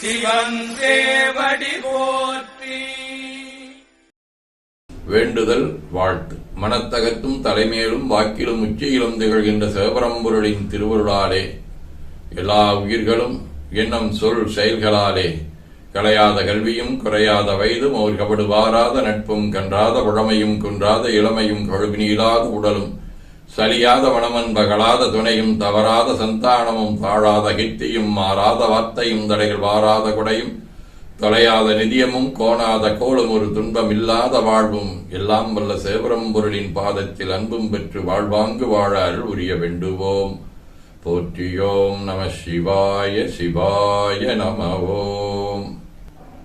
சிவன் போற்றி. வேண்டுதல் வாழ்த்து. மனத்தகத்தும் தலைமேலும் வாக்கிலும் உச்சியிலும் திகழ்கின்ற சிவபரம்பொருளின் திருவருளாலே எல்லா உயிர்களும் எண்ணம் சொல் செயல்களாலே கலையாத கல்வியும் குறையாத வயதும் அவர் கபடு வாராத நட்பும் கன்றாத புழமையும் குன்றாத இளமையும் கழுவினீலாத உடலும் சலியாத மனமன் பகலாத துணையும் தவறாத சந்தானமும் தாழாத கித்தியும் மாறாத வார்த்தையும் தடைகள் வாராத குடையும் தொலையாத நிதியமும் கோணாத கோளும் ஒரு துன்பம் இல்லாத வாழ்வும் எல்லாம் வல்ல சேவரம்பொருளின் பாதத்தில் அன்பும் பெற்று வாழ்வாங்கு வாழ அருள் உரிய வேண்டுவோம். போற்றியோம் நம சிவாய சிவாய நமவோம்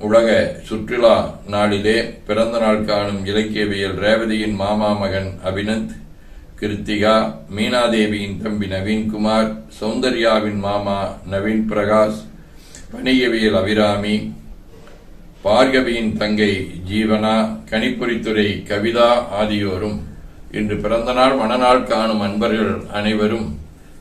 உலக சுற்றுலா நாளிலே பிறந்த நாள் காணும் இலக்கியவியல் ரேவதியின் மாமா மகன் அபினந்த் கிருத்திகா மீனாதேவியின் தம்பி நவீன்குமார் சௌந்தர்யாவின் மாமா நவீன் பிரகாஷ் வணிகவியல் அபிராமி பார்கவியின் தங்கை ஜீவனா கணிப்பொறித்துறை கவிதா ஆகியோரும் இன்று பிறந்தநாள் மணநாள் காணும் அன்பர்கள் அனைவரும்